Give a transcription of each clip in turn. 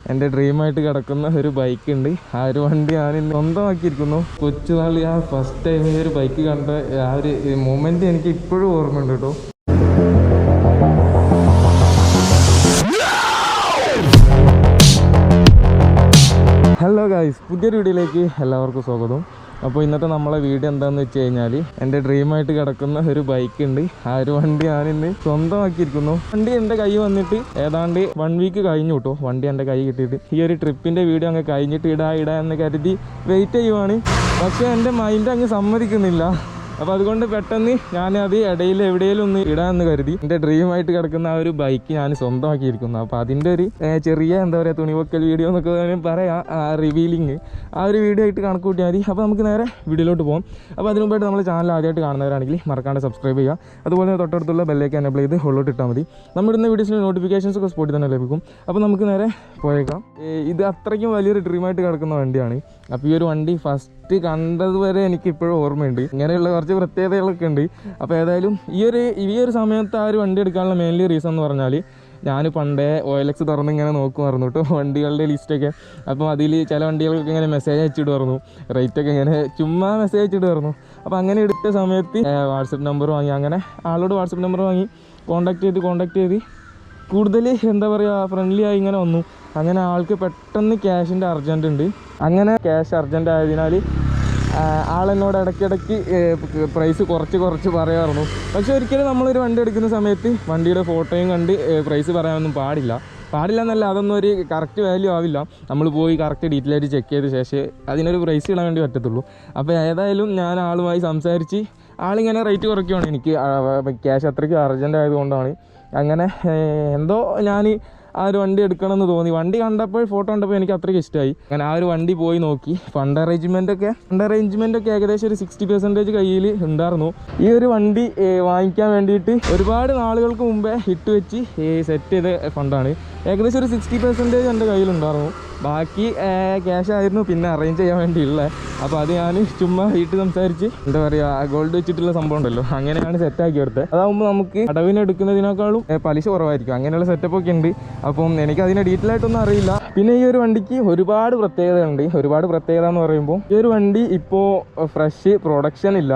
എന്റെ ഡ്രീമായിട്ട് കിടക്കുന്ന ഒരു ബൈക്ക് ഉണ്ട്. ആ ഒരു വണ്ടി ഞാൻ സ്വന്തമാക്കിയിരിക്കുന്നു. കൊച്ചുനാളി ആ ഫസ്റ്റ് ടൈം ഈ ഒരു ബൈക്ക് കണ്ട ആ ഒരു മൂമെന്റ് എനിക്ക് ഇപ്പോഴും ഓർമ്മയുണ്ട് കേട്ടോ. ഹലോ ഗായ്സ് പുതിയൊരു വീഡിയോയിലേക്ക് എല്ലാവർക്കും സ്വാഗതം. അപ്പോൾ ഇന്നത്തെ നമ്മളെ വീഡിയോ എന്താണെന്ന് വെച്ച് കഴിഞ്ഞാൽ എന്റെ ഡ്രീമായിട്ട് കിടക്കുന്ന ഒരു ബൈക്ക് ഉണ്ട്. ആ ഒരു വണ്ടി ഞാൻ ഇന്ന് സ്വന്തമാക്കിയിരിക്കുന്നു. വണ്ടി എന്റെ കൈ വന്നിട്ട് ഏതാണ്ട് വൺ വീക്ക് കഴിഞ്ഞു കേട്ടോ വണ്ടി എന്റെ കൈ കിട്ടിയിട്ട്. ഈ ഒരു ട്രിപ്പിന്റെ വീഡിയോ അങ്ങ് കഴിഞ്ഞിട്ട് ഇടാ ഇടാ എന്ന് കരുതി വെയിറ്റ് ചെയ്യുവാണ്. പക്ഷേ എന്റെ മൈൻഡ് അങ്ങ് സമ്മതിക്കുന്നില്ല. അപ്പോൾ അതുകൊണ്ട് പെട്ടെന്ന് ഞാൻ അത് ഇടയിൽ എവിടെയെങ്കിലും ഒന്ന് ഇടാമെന്ന് കരുതി. എന്റെ ഡ്രീമായിട്ട് കിടക്കുന്ന ആ ഒരു ബൈക്ക് ഞാൻ സ്വന്തമാക്കിയിരിക്കുന്നു. അപ്പോൾ അതിന്റെ ഒരു ചെറിയ എന്താ പറയുക തുണിവക്കൽ വീഡിയോ എന്നൊക്കെ പറയാം ആ റിവീലിങ് ആ ഒരു വീഡിയോ ആയിട്ട് കണക്ക് കൂട്ടിയാൽ മതി. അപ്പോൾ നമുക്ക് നേരെ വീഡിയോയിലോട്ട് പോകാം അപ്പോൾ അതിനു മുമ്പായിട്ട് നമ്മൾ ചാനൽ ആദ്യമായിട്ട് കാണുന്നവരാണെങ്കിൽ മറക്കാണ്ട് സബ്സ്ക്രൈബ് ചെയ്യുക. അതുപോലെ തൊട്ടടുത്തുള്ള ബെല്ലേക്ക് എനേബിൾ ചെയ്ത് ഹോളോട്ട് ഇട്ടാൽ മതി. നമ്മുടെ വീഡിയോസിന്റെ നോട്ടിഫിക്കേഷൻസ് ഒക്കെ സ്പോട്ടിൽ തന്നെ ലഭിക്കും. അപ്പോൾ നമുക്ക് നേരെ പോയേക്കാം. ഇത് അത്രയ്ക്കും വലിയൊരു ഡ്രീമായിട്ട് കിടക്കുന്ന വണ്ടിയാണ്. അപ്പോൾ ഈ ഒരു വണ്ടി ഫസ്റ്റ് കണ്ടത് വരെ എനിക്ക് ഇപ്പോഴും ഓർമ്മയുണ്ട്. ഇങ്ങനെയുള്ള പ്രത്യേകതകളൊക്കെ ഉണ്ട്. അപ്പോൾ ഏതായാലും ഈ ഒരു ഈ ഒരു സമയത്ത് ആ ഒരു വണ്ടി എടുക്കാനുള്ള മെയിൻലി റീസൺ എന്ന് പറഞ്ഞാൽ ഞാൻ പണ്ടേ ഒ എൽ എക്സ് തുറന്ന് ഇങ്ങനെ നോക്കുമായിരുന്നു കേട്ടോ വണ്ടികളുടെ ലിസ്റ്റൊക്കെ അപ്പോൾ അതിൽ ചില വണ്ടികൾക്കൊക്കെ ഇങ്ങനെ മെസ്സേജ് അയച്ചിടുമായിരുന്നു. റേറ്റൊക്കെ ഇങ്ങനെ ചുമ്മാ മെസ്സേജ് അയച്ചിടുമായിരുന്നു. അപ്പോൾ അങ്ങനെ എടുത്ത സമയത്ത് വാട്സപ്പ് നമ്പർ വാങ്ങി. അങ്ങനെ ആളോട് വാട്സപ്പ് നമ്പർ വാങ്ങി. കോൺടാക്ട് ചെയ്ത് കോൺടാക്ട് ചെയ്ത് കൂടുതൽ എന്താ പറയുക ഫ്രണ്ട്ലി ആയി ഇങ്ങനെ വന്നു. അങ്ങനെ ആൾക്ക് പെട്ടെന്ന് ക്യാഷിന്റെ അർജന്റ് ഉണ്ട്. അങ്ങനെ ക്യാഷ് അർജന്റ് ആയതിനാൽ ആളെന്നോട് ഇടയ്ക്കിടയ്ക്ക് പ്രൈസ് കുറച്ച് കുറച്ച് പറയാറുന്നു പക്ഷെ ഒരിക്കലും നമ്മളൊരു വണ്ടി എടുക്കുന്ന സമയത്ത് വണ്ടിയുടെ ഫോട്ടോയും കണ്ട് പ്രൈസ് പറയാനൊന്നും പാടില്ല. പാടില്ല എന്നല്ല അതൊന്നും ഒരു കറക്റ്റ് വാല്യൂ ആവില്ല. നമ്മൾ പോയി കറക്റ്റ് ഡീറ്റെയിൽ ആയിട്ട് ചെക്ക് ചെയ്ത ശേഷം അതിനൊരു പ്രൈസ് ഇടാൻ വേണ്ടി പറ്റത്തുള്ളൂ. അപ്പോൾ ഏതായാലും ഞാൻ ആളുമായി സംസാരിച്ച് ആളിങ്ങനെ റേറ്റ് കുറയ്ക്കുവാണ് എനിക്ക് ക്യാഷ് അത്രയ്ക്ക് അർജന്റ് ആയതുകൊണ്ടാണ്. അങ്ങനെ എന്തോ ഞാൻ ആ ഒരു വണ്ടി എടുക്കണമെന്ന് തോന്നി. വണ്ടി കണ്ടപ്പോൾ ഫോട്ടോ കണ്ടപ്പോൾ എനിക്ക് അത്രയ്ക്ക് ഇഷ്ടമായി. അങ്ങനെ ആ ഒരു വണ്ടി പോയി നോക്കി. ഫണ്ട് അറേഞ്ച്മെന്റ് ഒക്കെ ഫണ്ട് അറേഞ്ച്മെന്റ് ഒക്കെ ഏകദേശം ഒരു സിക്സ്റ്റി പെർസെന്റേജ് കയ്യിൽ ഉണ്ടായിരുന്നു. ഈ ഒരു വണ്ടി വാങ്ങിക്കാൻ വേണ്ടിയിട്ട് ഒരുപാട് നാളുകൾക്ക് മുമ്പേ ഇട്ട് വെച്ച് സെറ്റ് ചെയ്ത ഫണ്ടാണ് ഏകദേശം ഒരു സിക്സ്റ്റി പെർസെന്റേജ് എന്റെ കയ്യിലുണ്ടായിരുന്നു ബാക്കി ക്യാഷ് ആയിരുന്നു. പിന്നെ അറേഞ്ച് ചെയ്യാൻ വേണ്ടിയുള്ളത് അപ്പോൾ അത് ഞാൻ ചുമ്മാ വീട്ടിൽ സംസാരിച്ച് എന്താ പറയുക ഗോൾഡ് വെച്ചിട്ടുള്ള സംഭവം ഉണ്ടല്ലോ. അങ്ങനെയാണ് സെറ്റാക്കി എടുത്തത് അതാകുമ്പോൾ നമുക്ക് അടവിനെടുക്കുന്നതിനേക്കാളും പലിശ കുറവായിരിക്കും. അങ്ങനെയുള്ള സെറ്റപ്പ് ഒക്കെ ഉണ്ട്. അപ്പം എനിക്ക് അതിനെ ഡീറ്റെയിൽ ആയിട്ടൊന്നും അറിയില്ല. പിന്നെ ഈ ഒരു വണ്ടിക്ക് ഒരുപാട് പ്രത്യേകതയുണ്ട് ഒരുപാട് പ്രത്യേകത എന്ന് പറയുമ്പോൾ ഈ ഒരു വണ്ടി ഇപ്പോൾ ഫ്രഷ് പ്രൊഡക്ഷൻ ഇല്ല.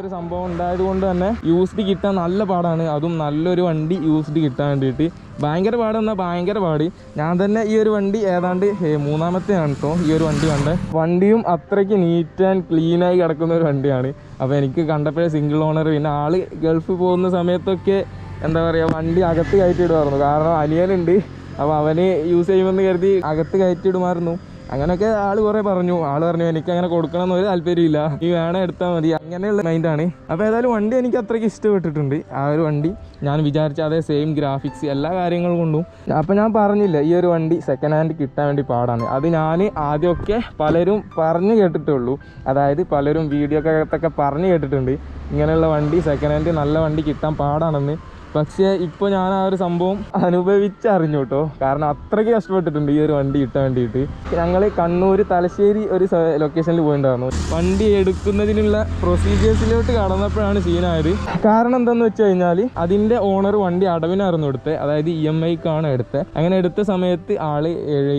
അങ്ങനെയുള്ളൊരു സംഭവം ഉണ്ടായത് കൊണ്ട് തന്നെ യൂസ്ഡ് കിട്ടാൻ നല്ല പാടാണ്. അതും നല്ലൊരു വണ്ടി യൂസ്ഡ് കിട്ടാൻ വേണ്ടിയിട്ട്. ഭയങ്കര പാടെന്നാൽ ഭയങ്കര പാട്. ഞാൻ തന്നെ ഈ ഒരു വണ്ടി ഏതാണ്ട് മൂന്നാമത്തെയാണ് കേട്ടോ ഈ ഒരു വണ്ടി കണ്ടത് വണ്ടിയും അത്രയ്ക്ക് നീറ്റ് ആൻഡ് ക്ലീൻ ആയി കിടക്കുന്ന ഒരു വണ്ടിയാണ്. അപ്പോൾ എനിക്ക് കണ്ടപ്പോഴേ സിംഗിൾ ഓണർ പിന്നെ ആൾ ഗൾഫ് പോകുന്ന സമയത്തൊക്കെ എന്താ പറയുക വണ്ടി അകത്ത് കയറ്റിയിടുമായിരുന്നു കാരണം അനിയനുണ്ട്. അപ്പോൾ അവന് യൂസ് ചെയ്യുമെന്ന് കരുതി അകത്ത് കയറ്റിയിടുമായിരുന്നു അങ്ങനെയൊക്കെ ആൾ കുറെ പറഞ്ഞു. ആൾ പറഞ്ഞു എനിക്ക് അങ്ങനെ കൊടുക്കണം എന്നൊരു താല്പര്യം താല്പര്യമില്ല നീ വേണം എടുത്താൽ മതി. അങ്ങനെയുള്ള മൈൻഡാണ് അപ്പോൾ ഏതായാലും വണ്ടി എനിക്ക് അത്രയ്ക്ക് ഇഷ്ടപ്പെട്ടിട്ടുണ്ട്. ആ ഒരു വണ്ടി ഞാൻ വിചാരിച്ച അതേ സെയിം ഗ്രാഫിക്സ് എല്ലാ കാര്യങ്ങളും കൊണ്ടും. അപ്പോൾ ഞാൻ പറഞ്ഞില്ല ഈ ഒരു വണ്ടി സെക്കൻഡ് ഹാൻഡ് കിട്ടാൻ വേണ്ടി പാടാണ്. അത് ഞാൻ ആദ്യമൊക്കെ പലരും പറഞ്ഞു കേട്ടിട്ടുള്ളൂ. അതായത് പലരും വീഡിയോ ഒക്കെ പറഞ്ഞു കേട്ടിട്ടുണ്ട്. ഇങ്ങനെയുള്ള വണ്ടി സെക്കൻഡ് ഹാൻഡ് നല്ല വണ്ടി കിട്ടാൻ പാടാണെന്ന്. പക്ഷേ ഇപ്പോൾ ഞാൻ ആ ഒരു സംഭവം അനുഭവിച്ചറിഞ്ഞു കേട്ടോ കാരണം അത്രയ്ക്ക് കഷ്ടപ്പെട്ടിട്ടുണ്ട് ഈ ഒരു വണ്ടി കിട്ടാൻ വേണ്ടിയിട്ട്. ഞങ്ങൾ കണ്ണൂർ തലശ്ശേരി ഒരു ലൊക്കേഷനിൽ പോയിട്ടുണ്ടായിരുന്നു വണ്ടി എടുക്കുന്നതിനുള്ള പ്രൊസീജിയേഴ്സിലോട്ട് കടന്നപ്പോഴാണ് സീനായത് കാരണം എന്താണെന്ന് വെച്ച് കഴിഞ്ഞാൽ അതിന്റെ ഓണർ വണ്ടി അടവിനായിരുന്നു എടുത്തത് അതായത് ഇ എം ഐക്കാണ് എടുത്തത് അങ്ങനെ എടുത്ത സമയത്ത് ആൾ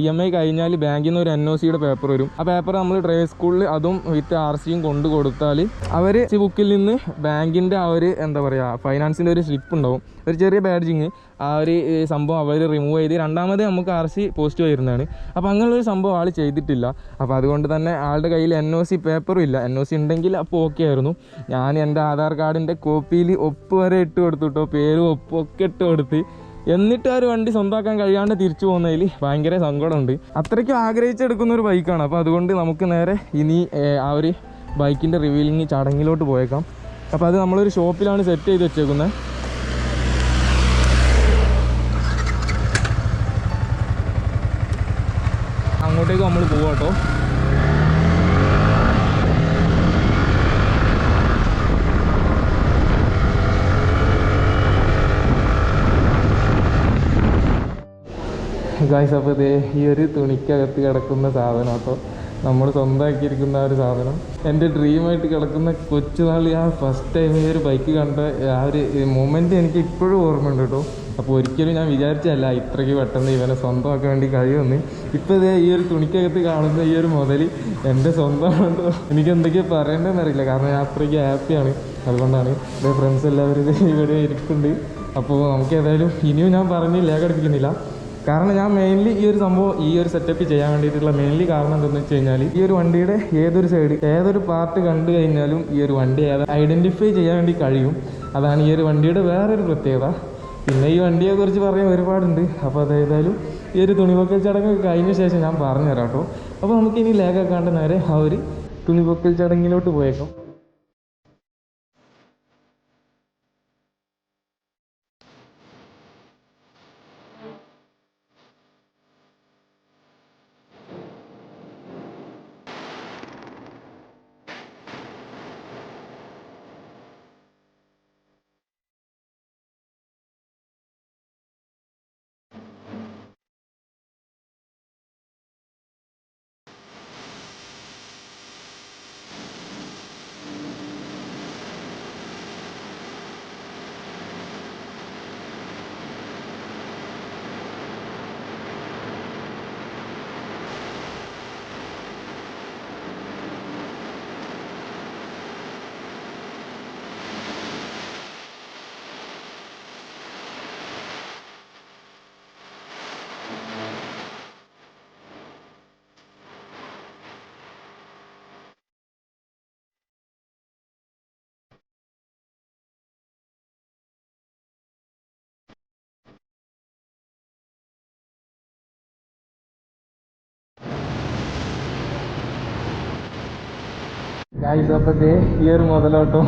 ഇ എം ഐ കഴിഞ്ഞാൽ ബാങ്കിൽ നിന്ന് ഒരു എൻ ഒ സിയുടെ പേപ്പർ വരും. ആ പേപ്പർ നമ്മൾ ഡ്രൈവ് സ്കൂളിൽ അതും വിത്ത് ആർ സിയും കൊണ്ടു കൊടുത്താൽ അവർ ബുക്കിൽ നിന്ന് ബാങ്കിന്റെ ആ ഒരു എന്താ പറയുക ഫൈനാൻസിന്റെ ഒരു സ്ലിപ്പ് ഉണ്ടാവും. ഒരു ചെറിയ ബാഡ്ജിങ് ആ ഒരു സംഭവം അവർ റിമൂവ് ചെയ്ത് രണ്ടാമത് നമുക്ക് ആർ സി പോസ്റ്റ് വരുന്നതാണ് അപ്പോൾ അങ്ങനെയൊരു സംഭവം ആൾ ചെയ്തിട്ടില്ല. അപ്പോൾ അതുകൊണ്ട് തന്നെ ആളുടെ കയ്യിൽ എൻ ഒ സി പേപ്പറും ഇല്ല. എൻ ഒ സി ഉണ്ടെങ്കിൽ അപ്പോൾ ഓക്കെ ആയിരുന്നു. ഞാൻ എന്റെ ആധാർ കാർഡിന്റെ കോപ്പിയിൽ ഒപ്പ് വരെ ഇട്ട് കൊടുത്തു കേട്ടോ പേരും ഒപ്പൊക്കെ ഇട്ട് കൊടുത്ത്. എന്നിട്ട് ആ ഒരു വണ്ടി സ്വന്തമാക്കാൻ കഴിയാണ്ട് തിരിച്ചു പോകുന്നതിൽ ഭയങ്കര സങ്കടമുണ്ട്. അത്രയ്ക്കും ആഗ്രഹിച്ചെടുക്കുന്ന ഒരു ബൈക്കാണ് അപ്പോൾ അതുകൊണ്ട് നമുക്ക് നേരെ ഇനി ആ ഒരു ബൈക്കിന്റെ റിവീലിങ് ചടങ്ങിലോട്ട് പോയേക്കാം. അപ്പോൾ അത് നമ്മളൊരു ഷോപ്പിലാണ് സെറ്റ് ചെയ്ത് വെച്ചേക്കുന്നത് അങ്ങോട്ടേക്ക് നമ്മൾ പോവാട്ടോ ഗായ്സ് അപ്പോൾ ഇതേ ഈ ഒരു തുണിക്കകത്ത് കിടക്കുന്ന സാധനം അപ്പോൾ നമ്മൾ സ്വന്തമാക്കിയിരിക്കുന്ന ഒരു സാധനം. എന്റെ ഡ്രീമായിട്ട് കിടക്കുന്ന കൊച്ചുനാളി ആ ഫസ്റ്റ് ടൈം ഈ ഒരു ബൈക്ക് കണ്ട ആ ഒരു മൊമെന്റ് എനിക്ക് ഇപ്പോഴും ഓർമ്മയുണ്ട് കേട്ടോ. അപ്പോൾ ഒരിക്കലും ഞാൻ വിചാരിച്ചല്ല ഇത്രയ്ക്ക് പെട്ടെന്ന് ഇവനെ സ്വന്തമാക്കാൻ വേണ്ടി കഴിയുമെന്ന്. ഇപ്പോൾ ഇതേ ഈ ഒരു തുണിക്കകത്ത് കാണുന്ന ഈ ഒരു മുതൽ എന്റെ സ്വന്തമാണെന്നോ എനിക്ക് എന്തൊക്കെയാണ് പറയേണ്ടതെന്ന് അറിയില്ല. കാരണം ഞാൻ അത്രയ്ക്ക് ഹാപ്പിയാണ് അതുകൊണ്ടാണ് എന്റെ ഫ്രണ്ട്സ് എല്ലാവരും ഇവിടെ ഇരിക്കുന്നുണ്ട് അപ്പോൾ നമുക്ക് ഏതായാലും ഇനിയും ഞാൻ പറഞ്ഞ് ലേഖ അടുപ്പിക്കുന്നില്ല. കാരണം ഞാൻ മെയിൻലി ഈ ഒരു സംഭവം ഈ ഒരു സെറ്റപ്പ് ചെയ്യാൻ വേണ്ടിയിട്ടുള്ള മെയിൻലി കാരണം എന്താണെന്ന് വെച്ച് കഴിഞ്ഞാൽ ഈ ഒരു വണ്ടിയുടെ ഏതൊരു സൈഡ് ഏതൊരു പാർട്ട് കണ്ടു കഴിഞ്ഞാലും ഈ ഒരു വണ്ടി ഐഡന്റിഫൈ ചെയ്യാൻ വേണ്ടി കഴിയും. അതാണ് ഈ ഒരു വണ്ടിയുടെ വേറൊരു പ്രത്യേകത. പിന്നെ ഈ വണ്ടിയെ കുറിച്ച് പറയാൻ ഒരുപാടുണ്ട്. അപ്പോൾ അതേതായാലും ഈ ഒരു തുണിപൊക്കൽ ചടങ്ങ് കഴിഞ്ഞ ശേഷം ഞാൻ പറഞ്ഞുതരാം കേട്ടോ. അപ്പോൾ നമുക്ക് ഇനി ലേഖ നേരെ ആ ഒരു തുണിപൊക്കൽ ചടങ്ങിലോട്ട് പോയേക്കാം. ഗായ്സ് അപ്പോൾ ദേ ഈ ഒരു മുതലോട്ടോ.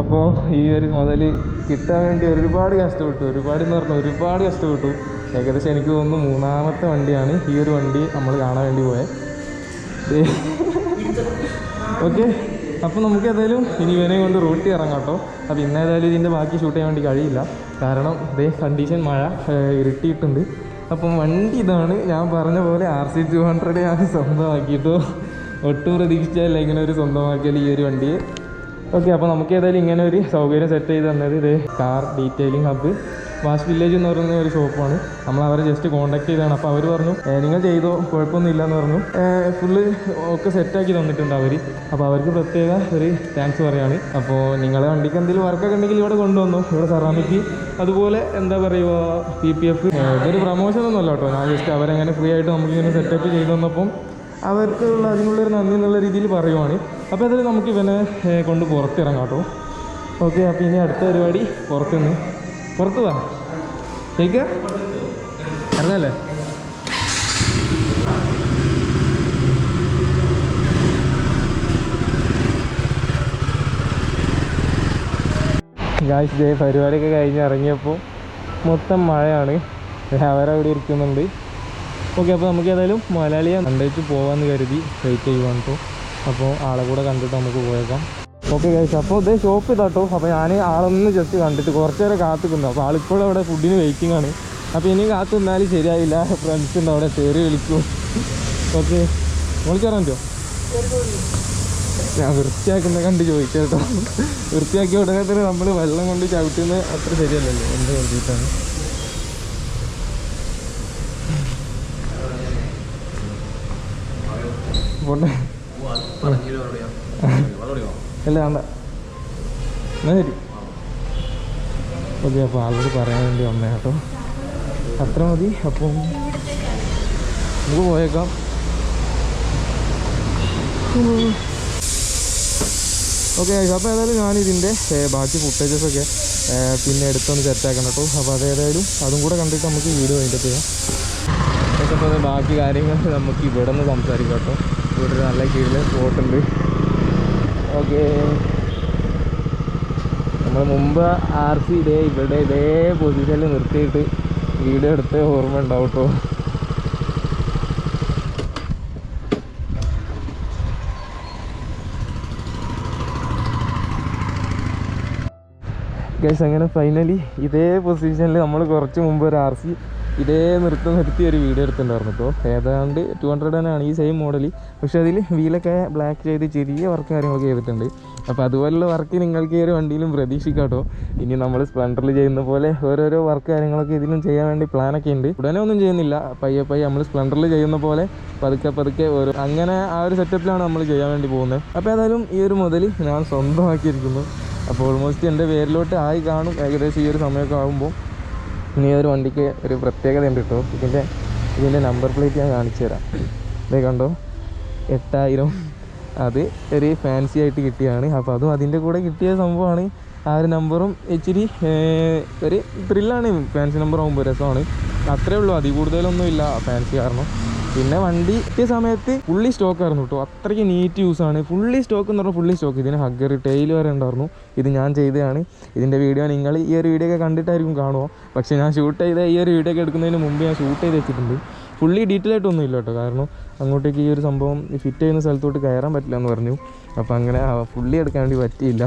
അപ്പോൾ ഈ ഒരു മുതൽ കിട്ടാൻ വേണ്ടി ഒരുപാട് കഷ്ടപ്പെട്ടു. ഒരുപാട് എന്ന് പറഞ്ഞാൽ ഒരുപാട് കഷ്ടപ്പെട്ടു. ഏകദേശം എനിക്ക് തോന്നുന്നു മൂന്നാമത്തെ വണ്ടിയാണ് ഈ ഒരു വണ്ടി നമ്മൾ കാണാൻ വേണ്ടി പോയത് ഓക്കെ അപ്പോൾ നമുക്ക് ഏതായാലും ഇനി ഇവനെ കൊണ്ട് റൂട്ടിൽ ഇറങ്ങാം കേട്ടോ. അപ്പോൾ ഇന്ന് ഏതായാലും ഇതിന്റെ ബാക്കി ഷൂട്ട് ചെയ്യാൻ വേണ്ടി കഴിയില്ല. കാരണം ഇതേ കണ്ടീഷൻ മഴ ഇരുട്ടിയിട്ടുണ്ട്. അപ്പം വണ്ടി ഇതാണ് ഞാൻ പറഞ്ഞ പോലെ ആർ സി ടു ഹൺഡ്രഡ് ഞാൻ സ്വന്തമാക്കിയിട്ടോ. ഒട്ടും പ്രതീക്ഷിച്ചല്ല ഇങ്ങനെ ഒരു സ്വന്തമാക്കിയാൽ ഈ ഒരു വണ്ടി. ഓക്കെ അപ്പോൾ നമുക്ക് ഏതായാലും ഇങ്ങനെ ഒരു സൗകര്യം സെറ്റ് ചെയ്ത് തന്നത് ഇത് car detailing hub wash village എന്ന് പറയുന്ന ഒരു ഷോപ്പാണ് നമ്മൾ അവരെ ജസ്റ്റ് കോൺടാക്ട് ചെയ്താണ് അപ്പോൾ അവർ പറഞ്ഞു നിങ്ങൾ ചെയ്തോ? കുഴപ്പമൊന്നും എന്ന് പറഞ്ഞു ഫുള്ള് ഒക്കെ സെറ്റാക്കി തന്നിട്ടുണ്ട് അവർ അപ്പോൾ അവർക്ക് പ്രത്യേക ഒരു താങ്ക്സ് പറയാണ്. അപ്പോൾ നിങ്ങളെ വണ്ടിക്ക് എന്തെങ്കിലും വർക്കൊക്കെ ഉണ്ടെങ്കിൽ ഇവിടെ കൊണ്ടുവന്നു. ഇവിടെ സെറാമിക്ക് അതുപോലെ എന്താ പറയുക പി പി എഫ് ഇതൊരു പ്രൊമോഷൻ ഒന്നുമല്ല കേട്ടോ. ഞാൻ ജസ്റ്റ് അവരെങ്ങനെ ഫ്രീ ആയിട്ട് നമുക്കിങ്ങനെ സെറ്റപ്പ് ചെയ്തു തന്നപ്പം അവർക്കുള്ള അതിനുള്ളൊരു നന്ദി എന്നുള്ള രീതിയിൽ പറയുവാണ്. അപ്പോൾ അതിൽ നമുക്ക് ഇവനെ കൊണ്ട് പുറത്തിറങ്ങാം കേട്ടോ. ഓക്കെ അപ്പോൾ ഇനി അടുത്ത പരിപാടി പുറത്തുനിന്ന്. പുറത്ത് വാ. കേൾക്കുക ഇറങ്ങല്ലേ? ഗായ്സ് ദേ പരിപാടിയൊക്കെ കഴിഞ്ഞ് ഇറങ്ങിയപ്പോൾ മൊത്തം മഴയാണ്. അവരവിടെ ഇരിക്കുന്നുണ്ട്. ഓക്കെ അപ്പോൾ നമുക്ക് ഏതായാലും മലയാളിയെ കണ്ടേച്ച് പോകാമെന്ന് കരുതി വെയിറ്റ് ചെയ്യുവാണ് കേട്ടോ അപ്പോൾ ആളെ കൂടെ കണ്ടിട്ട് നമുക്ക് പോയേക്കാം. ഓക്കെ ഗൈസ് അപ്പോൾ ഇതേ ഷോപ്പ് ഇതാട്ടോ അപ്പോൾ ഞാൻ ആളൊന്ന് ജസ്റ്റ് കണ്ടിട്ട് കുറച്ച് നേരം കാത്തുക്കുന്നു അപ്പോൾ ആളിപ്പോഴും അവിടെ ഫുഡിന് വെയിറ്റിംഗ് ആണ്. അപ്പോൾ ഇനി കാത്തു നിന്നാലും ശരിയായില്ല. ഫ്രണ്ട്സ് ഉണ്ട് അവിടെ കയറി വിളിക്കും. ഓക്കെ വിളിച്ചാറാൻ പറ്റുമോ ഞാൻ വൃത്തിയാക്കുന്ന കണ്ട് ചോദിച്ചേട്ടോ വൃത്തിയാക്കിയ ഉടനെ തന്നെ നമ്മൾ വെള്ളം കൊണ്ട് ചവിട്ടുന്നത് അത്ര ശരിയല്ലല്ലോ. എന്ത് കരുതിയിട്ടാണ്? പോട്ടെ. അല്ല വേണ്ട. എന്നാ ശരി. ഓക്കെ അപ്പോൾ ആളോട് പറയാൻ വേണ്ടി വന്നേ കേട്ടോ. അത്ര മതി അപ്പം നമുക്ക് പോയേക്കാം. ഓക്കെ അപ്പോൾ ഏതായാലും ഞാൻ ഇതിന്റെ ബാക്കി ഫുട്ടേജസ് ഒക്കെ പിന്നെ എടുത്തൊന്ന് സെറ്റാക്കണം കേട്ടോ. അപ്പോൾ അതേതായാലും അതും കൂടെ കണ്ടിട്ട് നമുക്ക് വീഡിയോ അതിന്റെ ചെയ്യാം. അപ്പോൾ ബാക്കി കാര്യങ്ങൾ നമുക്ക് ഇവിടെ നിന്ന് സംസാരിക്കാം കേട്ടോ. ഇവിടെ നല്ല കീഴിൽ സ്പോട്ടുണ്ട് ഓക്കെ. നമ്മൾ മുമ്പ് ആർ സി ഇതേ ഇവിടെ ഇതേ പൊസിഷനിൽ നിർത്തിയിട്ട് വീഡിയോ എടുത്ത് ഓർമ്മ ഉണ്ടാവും കേട്ടോ ഗൈസ് അങ്ങനെ ഫൈനലി ഇതേ പൊസിഷനിൽ നമ്മൾ കുറച്ച് മുമ്പ് ഒരു ആർ സി ഇതേ നൃത്തം നിർത്തി ഒരു വീഡിയോ എടുത്തിട്ടുണ്ടായിരുന്നു ഇപ്പോൾ ഏതാണ്ട് ടു ഹൺഡ്രഡ് തന്നെയാണ് ഈ സെയിം മോഡൽ പക്ഷേ അതിൽ വീലൊക്കെ ബ്ലാക്ക് ചെയ്ത് ചെറിയ വർക്ക് കാര്യങ്ങളൊക്കെ ചെയ്തിട്ടുണ്ട്. അപ്പോൾ അതുപോലുള്ള വർക്ക് നിങ്ങൾക്ക് ഈ ഒരു വണ്ടിയിലും പ്രതീക്ഷിക്കാട്ടോ ഇനി നമ്മൾ സ്പ്ലൻഡറിൽ ചെയ്യുന്ന പോലെ ഓരോരോ വർക്ക് കാര്യങ്ങളൊക്കെ ഇതിലും ചെയ്യാൻ വേണ്ടി പ്ലാനൊക്കെ ഉണ്ട്. ഉടനെ ഒന്നും ചെയ്യുന്നില്ല. പയ്യെ പയ്യെ നമ്മൾ സ്പ്ലൻഡറിൽ ചെയ്യുന്ന പോലെ പതുക്കെ പതുക്കെ ഓരോ അങ്ങനെ ആ ഒരു സെറ്റപ്പിലാണ് നമ്മൾ ചെയ്യാൻ വേണ്ടി പോകുന്നത്. അപ്പോൾ ഏതായാലും ഈ ഒരു മുതൽ ഞാൻ സ്വന്തമാക്കിയിരിക്കുന്നു. അപ്പോൾ ഓൾമോസ്റ്റ് എന്റെ പേരിലോട്ട് ആയി കാണും. ഏകദേശം ഈ ഒരു സമയമൊക്കെ ആകുമ്പോൾ ഇനി ഒരു വണ്ടിക്ക് ഒരു പ്രത്യേകത ഉണ്ട് കേട്ടോ. ഇതിന്റെ ഇതിന്റെ നമ്പർ പ്ലേറ്റ് ഞാൻ കാണിച്ചു തരാം. ഇതേ കണ്ടോ? എട്ടായിരം. അത് ഒരു ഫാൻസി ആയിട്ട് കിട്ടിയതാണ് അപ്പോൾ അതും അതിന്റെ കൂടെ കിട്ടിയ സംഭവമാണ് ആ ഒരു നമ്പറും ഇച്ചിരി ഒരു ത്രില്ലാണ് ഫാൻസി നമ്പർ ആകുമ്പോൾ രസമാണ്. അത്രേ ഉള്ളൂ. അതി കൂടുതലൊന്നും ഇല്ല ഫാൻസി കാരണം. പിന്നെ വണ്ടി കിട്ടിയ സമയത്ത് ഫുള്ളി സ്റ്റോക്ക് ആയിരുന്നു കേട്ടോ അത്രയ്ക്ക് നീറ്റ് യൂസ് ആണ്. ഫുള്ളി സ്റ്റോക്ക് എന്ന് പറഞ്ഞാൽ ഫുള്ളി സ്റ്റോക്ക് ഇതിന് ഹഗ്ഗർ ടെയിൽ വരെ ഉണ്ടായിരുന്നു. ഇത് ഞാൻ ചെയ്തതാണ്. ഇതിന്റെ വീഡിയോ നിങ്ങൾ ഈ ഒരു വീഡിയോ ഒക്കെ കണ്ടിട്ടായിരിക്കും കാണുമോ പക്ഷേ ഞാൻ ഷൂട്ട് ചെയ്ത ഈ ഒരു വീഡിയോ ഒക്കെ എടുക്കുന്നതിന് മുമ്പ് ഞാൻ ഷൂട്ട് ചെയ്ത് വെച്ചിട്ടുണ്ട്. ഫുള്ളി ഡീറ്റെയിൽ ആയിട്ടൊന്നും ഇല്ല കേട്ടോ കാരണം അങ്ങോട്ടേക്ക് ഈ ഒരു സംഭവം ഫിറ്റ് ചെയ്യുന്ന സ്ഥലത്തോട്ട് കയറാൻ പറ്റില്ല എന്ന് പറഞ്ഞു. അപ്പോൾ അങ്ങനെ ഫുള്ളി എടുക്കാൻ വേണ്ടി പറ്റിയില്ല.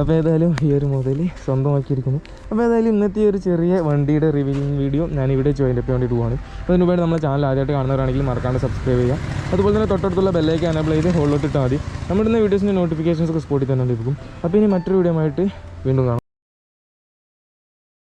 അപ്പോൾ ഏതായാലും ഈ ഒരു മുതൽ സ്വന്തമാക്കിയിരിക്കുന്നു. അപ്പോൾ ഏതായാലും ഇന്നത്തെ ഒരു ചെറിയ വണ്ടിയുടെ റിവ്യൂവിങ് വീഡിയോ ഞാൻ ഇവിടെ ജോയിൻ അപ്പ് വേണ്ടിയിട്ട് പോവാണ്. അതിന് മുമ്പായിട്ട് നമ്മുടെ ചാനൽ ആദ്യമായിട്ട് കാണുന്നവരാണെങ്കിൽ മറക്കാണ്ട് സബ്സ്ക്രൈബ് ചെയ്യാം അതുപോലെ തന്നെ തൊട്ടടുത്തുള്ള ബെല്ലേക്ക് എനേബിൾ ചെയ്ത് ഹോളിലോട്ട് മതി. നമ്മുടെ ഇന്ന് വീഡിയോസിന്റെ നോട്ടിഫിക്കേഷൻസ് ഒക്കെ സ്പോട്ടിൽ തന്നെ ലഭിക്കും അപ്പോൾ ഇനി മറ്റൊരു വീഡിയോ ആയിട്ട് വീണ്ടും കാണാം.